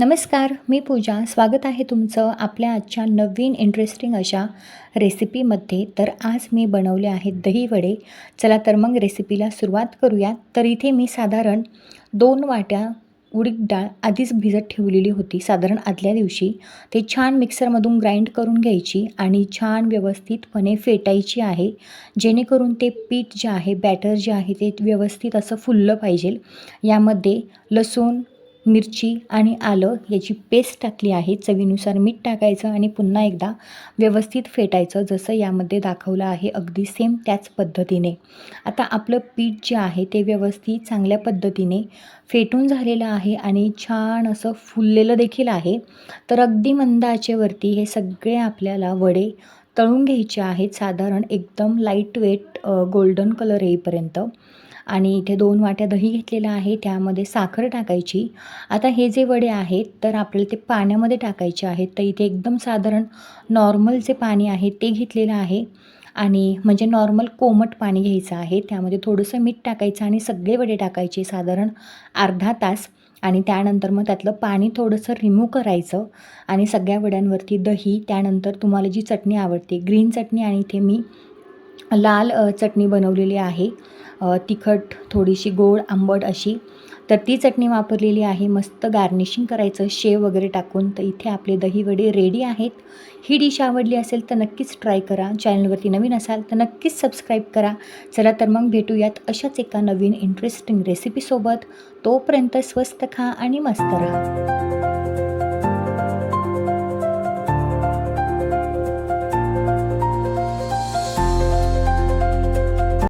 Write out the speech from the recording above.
नमस्कार मी पूजा. स्वागत आहे तुमचं आपल्या आजच्या नवीन इंटरेस्टिंग अशा रेसिपीमध्ये तर आज मी बनवले आहेत दही वडे. चला तर मग रेसिपीला सुरुवात करूयात. तर इथे मी साधारण दोन वाट्या उडीद डाळ आधीच भिजत ठेवलेली होती साधारण आदल्या दिवशी. ते छान मिक्सरमधून ग्राइंड करून घ्यायची आणि छान व्यवस्थितपणे फेटायची आहे. जेणेकरून ते पीठ जे आहे बॅटर जे आहे ते व्यवस्थित असं फुललं पाहिजे. यामध्ये लसूण मिरची आणि आलं याची पेस्ट टाकली आहे. चवीनुसार मीठ टाकायचं आणि पुन्हा एकदा व्यवस्थित फेटायचं जसं यामध्ये दाखवलं आहे अगदी सेम त्याच पद्धतीने. आता आपलं पीठ जे आहे ते व्यवस्थित चांगल्या पद्धतीने फेटून झालेलं आहे आणि छान असं फुललेलं देखील आहे. तर अगदी मंद आचेवरती हे सगळे आपल्याला वडे तळून घ्यायचे आहेत. साधारण एकदम लाइट वेट गोल्डन कलर येईपर्यंत. आणि इथे दोन वाट्या दही घेतलेलं आहे त्यामध्ये साखर टाकायची. आता हे जे वडे आहेत तर आपल्याला ते पाण्यामध्ये टाकायचे आहेत. तर इथे एकदम साधारण नॉर्मल जे पाणी आहे ते घेतलेलं आहे. आणि म्हणजे नॉर्मल कोमट पाणी घ्यायचं आहे. त्यामध्ये थोडंसं मीठ टाकायचं आणि सगळे वडे टाकायचे साधारण अर्धा तास. आणि त्यानंतर मग त्यातलं पाणी थोडंसं रिमूव्ह करायचं. आणि सगळ्या वड्यांवरती दही त्यानंतर तुम्हाला जी चटणी आवडते ग्रीन चटणी आणि इथे मी लाल चटणी बनवलेली आहे. तिखट थोडीशी गोड आंबट अशी. तर ती चटणी वापरलेली आहे. मस्त गार्निशिंग करायचं. शेव वगैरे टाकून. तर इथे आपले दही वडे रेडी आहेत. ही डिश आवडली असेल तर नक्कीच ट्राय करा. चॅनलवरती नवीन असाल तर नक्कीच सबस्क्राईब करा. चला तर मग भेटूयात अशाच एका नवीन इंटरेस्टिंग रेसिपीसोबत तोपर्यंत स्वस्त खा आणि मस्त राहा.